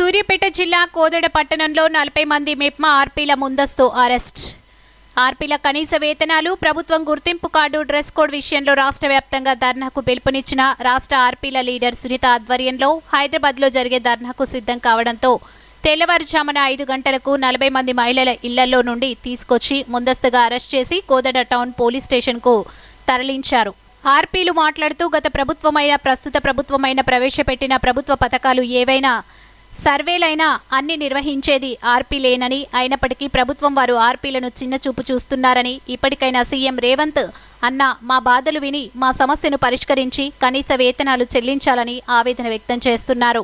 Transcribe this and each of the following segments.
సూర్యాపేట జిల్లా కోదడ పట్టణంలో నలభై మంది మెప్మా ఆర్పీల ముందస్తు అరెస్ట్. ఆర్పీల కనీస వేతనాలు ప్రభుత్వం గుర్తింపు కార్డు డ్రెస్ కోడ్ విషయంలో రాష్ట్ర వ్యాప్తంగా ధర్నాకు పిలుపునిచ్చిన రాష్ట్ర ఆర్పీల లీడర్ సునీత ఆధ్వర్యంలో హైదరాబాద్లో జరిగే ధర్నాకు సిద్ధం కావడంతో తెల్లవారుజామున ఐదు గంటలకు నలభై మంది మహిళల ఇళ్ళలో నుండి తీసుకొచ్చి ముందస్తుగా అరెస్ట్ చేసి కోదడ టౌన్ పోలీస్ స్టేషన్కు తరలించారు. ఆర్పీలు మాట్లాడుతూ గత ప్రభుత్వమైన ప్రస్తుత ప్రభుత్వమైన ప్రవేశపెట్టిన ప్రభుత్వ పథకాలు ఏవైనా సర్వేలైనా అన్ని నిర్వహించేది ఆర్పీలేనని అయినప్పటికీ ప్రభుత్వం వారు ఆర్పీలను చిన్నచూపు చూస్తున్నారని ఇప్పటికైనా సీఎం రేవంత్ అన్న మా బాధలు విని మా సమస్యను పరిష్కరించి కనీస వేతనాలు చెల్లించాలని ఆవేదన వ్యక్తం చేస్తున్నారు.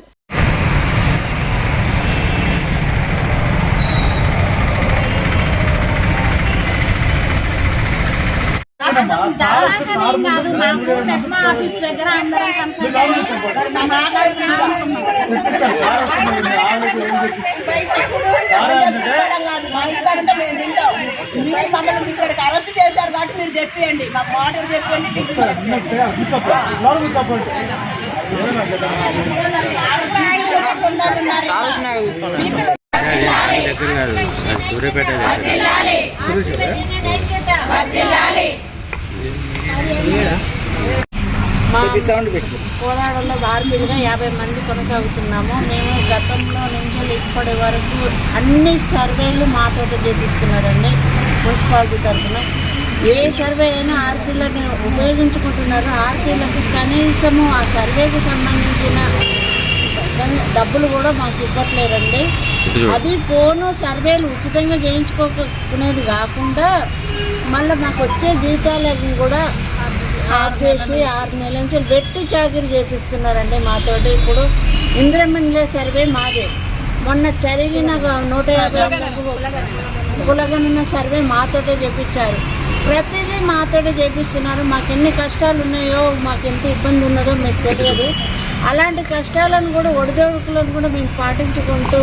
దాదాపు కాదు మాకు మెట్మా ఆఫీస్ దగ్గర. అందరం కన్సల్ట్ అయ్యి మా మాట్లాడుతున్నాం మీరు మమ్మల్ని ఇక్కడికి అరెస్ట్ చేశారు కాబట్టి మీరు చెప్పండి మాకు ఆర్డర్ చెప్పండి దగ్గర. కాదు అది సూర్యాపేట దగ్గర. కోదాడలో ఆర్మీలుగా యాభై మంది కొనసాగుతున్నాము. మేము గతంలో నుంచి ఇప్పటి వరకు అన్ని సర్వేలు మాతోటి చేపిస్తున్నారండి మున్సిపాలిటీ తరఫున. ఏ సర్వే అయినా ఆర్పీలను ఉపయోగించుకుంటున్నారు. ఆర్పీలకు కనీసము ఆ సర్వేకి సంబంధించిన డబ్బులు కూడా మాకు ఇవ్వట్లేరండి అది పోను సర్వేలు ఉచితంగా చేయించుకోకునేది కాకుండా మళ్ళీ మాకు వచ్చే జీతాలను కూడా ఆఫ్ చేసి ఆరు నెలల నుంచి వెట్టి చాకరీ చేపిస్తున్నారండి మాతోటి ఇప్పుడు. ఇంద్రమిండ్ల సర్వే మాదే. మొన్న జరిగిన నూట యాభై కులగనున్న సర్వే మాతోటే చేపించారు. ప్రతిదీ మాతోటే చేపిస్తున్నారు. మాకు ఎన్ని కష్టాలు ఉన్నాయో మాకు ఎంత ఇబ్బంది ఉన్నదో మీకు తెలియదు. అలాంటి కష్టాలను కూడా ఒడిదొడుకులను కూడా మేము పాటించుకుంటూ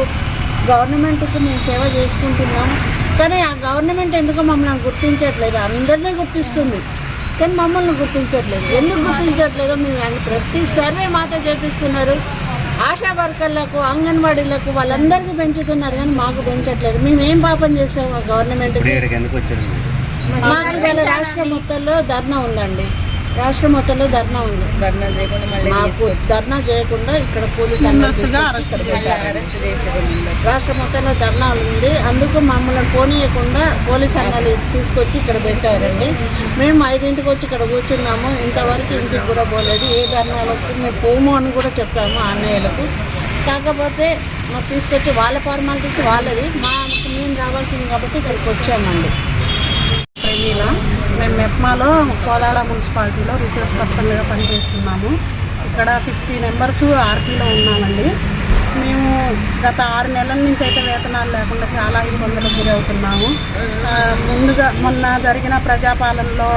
గవర్నమెంట్కి మేము సేవ చేసుకుంటున్నాము కానీ ఆ గవర్నమెంట్ ఎందుకో మమ్మల్ని గుర్తించట్లేదు? అందరినీ గుర్తిస్తుంది. కానీ మమ్మల్ని గుర్తించట్లేదు. ఎందుకు గుర్తించట్లేదో మేము అన్ని ప్రతి సర్వే మాతో చేపిస్తున్నారు. ఆశా వర్కర్లకు అంగన్వాడీలకు వాళ్ళందరికీ పెంచుతున్నారు కానీ మాకు పెంచట్లేదు. మేము ఏం పాపం చేసాము మీరు? మాకు ఇవాళ రాష్ట్ర మొత్తంలో ధర్నా ఉందండి. రాష్ట్ర మొత్తంలో ధర్నా ఉంది. ధర్నా చేయకుండా మాకు ధర్నా చేయకుండా ఇక్కడ పోలీసు రాష్ట్ర మొత్తంలో ధర్నా ఉంది. అందుకు మమ్మల్ని పోనీయకుండా పోలీస్ అన్నలు తీసుకొచ్చి ఇక్కడ పెట్టారండి. మేము ఐదింటికి వచ్చి ఇక్కడ కూర్చున్నాము. ఇంతవరకు ఇంటికి కూడా పోలేదు. ఏ ధర్నాలకు మేము పోము అని కూడా చెప్పాము ఆ అన్నయ్యలకు. కాకపోతే మాకు తీసుకొచ్చి వాళ్ళ ఫార్మాలిటీస్ వాళ్ళది. మా మేము రావాల్సింది కాబట్టి ఇక్కడికి వచ్చామండి. మేము మెప్మాలో కోదాడ మున్సిపాలిటీలో రీసోర్స్ పర్సన్గా పనిచేస్తున్నాము. ఇక్కడ ఫిఫ్టీ మెంబర్స్ ఆర్పీలో ఉన్నామండి. మేము గత ఆరు నెలల నుంచి అయితే వేతనాలు లేకుండా చాలా ఇబ్బందులకు గురవుతున్నాము. ముందుగా మొన్న జరిగిన ప్రజాపాలనలో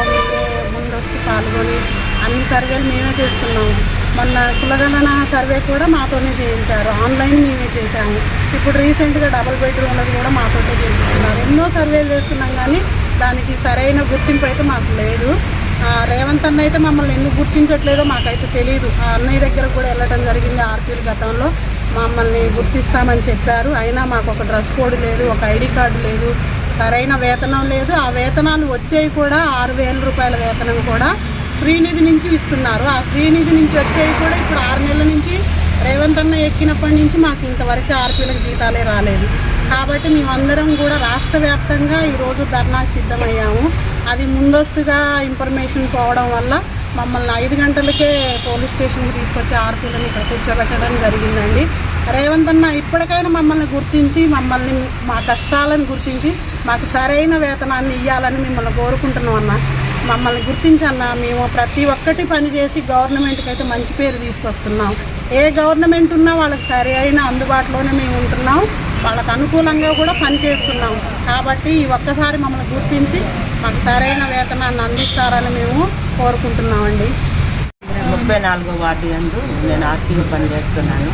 ముందస్తు పాల్గొని అన్ని సర్వేలు మేమే చేస్తున్నాము. మొన్న కులగణన సర్వే కూడా మాతోనే చేయించారు. ఆన్లైన్ మేమే చేశాము. ఇప్పుడు రీసెంట్గా డబుల్ బెడ్రూమ్లకు కూడా మాతోటే చేయిస్తున్నారు. ఎన్నో సర్వేలు చేస్తున్నాం కానీ దానికి సరైన గుర్తింపు అయితే మాకు లేదు. ఆ, రేవంత్ అన్న అయితే మమ్మల్ని ఎందుకు గుర్తించట్లేదో మాకైతే తెలియదు ఆ అన్నయ్య దగ్గర కూడా వెళ్ళడం జరిగింది ఆర్పీల గతంలో. మమ్మల్ని గుర్తిస్తామని చెప్పారు. అయినా మాకు ఒక డ్రెస్ కోడ్ లేదు ఒక ఐడి కార్డు లేదు సరైన వేతనం లేదు. ఆ వేతనాలు వచ్చేవి కూడా ఆరు వేల రూపాయల వేతనం కూడా శ్రీనిధి నుంచి ఇస్తున్నారు. ఆ శ్రీనిధి నుంచి వచ్చేవి కూడా ఇప్పుడు ఆరు నెలల నుంచి రేవంత్ అన్న ఎక్కినప్పటి నుంచి మాకు ఇంతవరకు ఆర్పీలకు జీతాలే రాలేదు. కాబట్టి మేమందరం కూడా రాష్ట్ర వ్యాప్తంగా ఈరోజు ధర్నాకు సిద్ధమయ్యాము. అది ముందస్తుగా ఇన్ఫర్మేషన్ పోవడం వల్ల మమ్మల్ని ఐదు గంటలకే పోలీస్ స్టేషన్కి తీసుకొచ్చి ఆర్పీలను ఇక్కడ కూర్చోబెట్టడం జరిగిందండి. రేవంత్ అన్న ఇప్పటికైనా మమ్మల్ని గుర్తించి మమ్మల్ని మా కష్టాలను గుర్తించి మాకు సరైన వేతనాన్ని ఇవ్వాలని మిమ్మల్ని కోరుకుంటున్నాం అన్న. మమ్మల్ని గుర్తించన్న మేము ప్రతి ఒక్కటి పనిచేసి గవర్నమెంట్కి అయితే మంచి పేరు తీసుకొస్తున్నాం. ఏ గవర్నమెంట్ ఉన్నా వాళ్ళకి సరి అయిన అందుబాటులోనే మేము ఉంటున్నాం. వాళ్ళకు అనుకూలంగా కూడా పనిచేస్తున్నాం కాబట్టి ఈ ఒక్కసారి మమ్మల్ని గుర్తించి మాకు సరైన వేతనాన్ని అందిస్తారని మేము కోరుకుంటున్నామండి. ముప్పై నాలుగో వార్డు ఎందు నేను ఆర్థిక పనిచేస్తున్నాను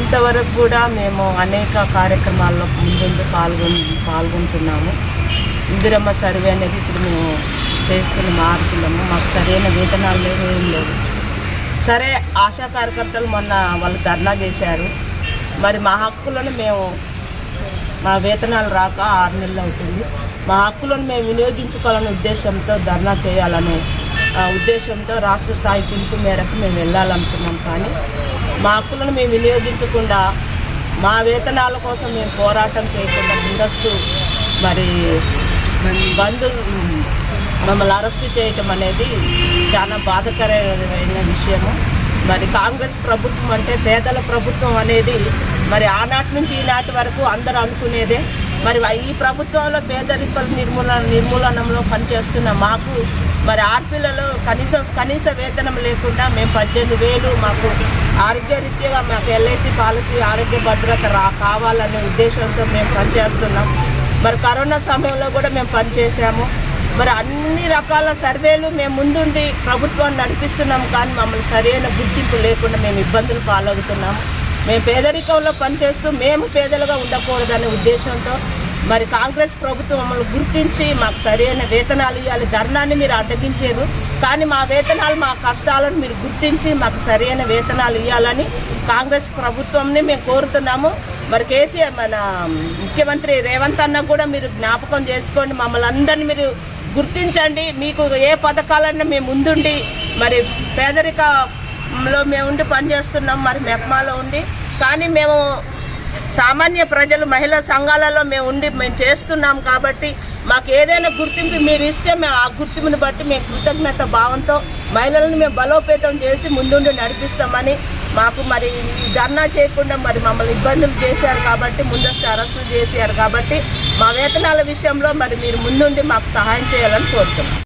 ఇంతవరకు కూడా మేము అనేక కార్యక్రమాల్లో ముందు పాల్గొని పాల్గొంటున్నాము. ఇందిరమ్మ సర్వే అనేది ఇప్పుడు మేము చేస్తున్న మార్పులము. మాకు సరైన వేతనాలు లేవు ఏం లేవు. సరే ఆశా కార్యకర్తలు మొన్న వాళ్ళు ధర్నా చేశారు. మరి మా హక్కులను మేము మా వేతనాలు రాక ఆరు నెలలు అవుతుంది. మా హక్కులను మేము వినియోగించుకోవాలనే ఉద్దేశంతో ధర్నా చేయాలనే ఉద్దేశంతో రాష్ట్ర స్థాయి పిలుపు మేరకు మేము వెళ్ళాలనుకున్నాం కానీ మా హక్కులను మేము వినియోగించకుండా మా వేతనాల కోసం మేము పోరాటం చేయకుండా ముందస్తు మరి బంధు మమ్మల్ని అరెస్ట్ చేయటం అనేది చాలా బాధకరమైన విషయము. మరి కాంగ్రెస్ ప్రభుత్వం అంటే పేదల ప్రభుత్వం అనేది మరి ఆనాటి నుంచి ఈనాటి వరకు అందరూ అనుకునేదే. మరి ఈ ప్రభుత్వంలో పేదరికల నిర్మూలన నిర్మూలనంలో పనిచేస్తున్న మాకు మరి ఆర్పీలలో కనీసం కనీస వేతనం లేకుండా మేము పద్దెనిమిది వేలు మాకు ఆరోగ్యరీత్యాగా మాకు ఎల్ఐసి పాలసీ ఆరోగ్య భద్రత రా కావాలనే ఉద్దేశంతో మేము పనిచేస్తున్నాం. మరి కరోనా సమయంలో కూడా మేము పనిచేసాము మరి అన్ని రకాల సర్వేలు మేము ముందుండి ప్రభుత్వాన్ని నడిపిస్తున్నాం కానీ మమ్మల్ని సరైన గుర్తింపు లేకుండా మేము ఇబ్బందులు పాలవుతున్నాము మేము పేదరికంలో పనిచేస్తూ మేము పేదలుగా ఉండకూడదనే ఉద్దేశంతో మరి కాంగ్రెస్ ప్రభుత్వం మమ్మల్ని గుర్తించి మాకు సరైన వేతనాలు ఇవ్వాలి. ధర్నాన్ని మీరు అడ్డగించారు. కానీ మా వేతనాలు మా కష్టాలను మీరు గుర్తించి మాకు సరైన వేతనాలు ఇవ్వాలని కాంగ్రెస్ ప్రభుత్వంని మేము కోరుతున్నాము. మరి కేసీఆర్ మన ముఖ్యమంత్రి రేవంత్ అన్న కూడా మీరు జ్ఞాపకం చేసుకోండి. మమ్మల్ని అందరినీ మీరు గుర్తించండి మీకు ఏ పథకాలన్నా మేము ముందుండి మరి పేదరికంలో మేము ఉండి పనిచేస్తున్నాం మరి మెప్మాలో ఉండి కానీ మేము సామాన్య ప్రజలు మహిళా సంఘాలలో మేము ఉండి మేము చేస్తున్నాం కాబట్టి మాకు ఏదైనా గుర్తింపు మీరు ఇస్తే మేము ఆ గుర్తింపుని బట్టి మేము కృతజ్ఞత భావంతో మహిళలను మేము బలోపేతం చేసి ముందుండి నడిపిస్తామని మాకు మరి ధర్నా చేయకుండా మరి మమ్మల్ని ఇబ్బందులు చేశారు కాబట్టి ముందస్తు అరెస్టులు చేశారు కాబట్టి మా వేతనాల విషయంలో మరి మీరు ముందుండి మాకు సహాయం చేయాలని కోరుతున్నాం.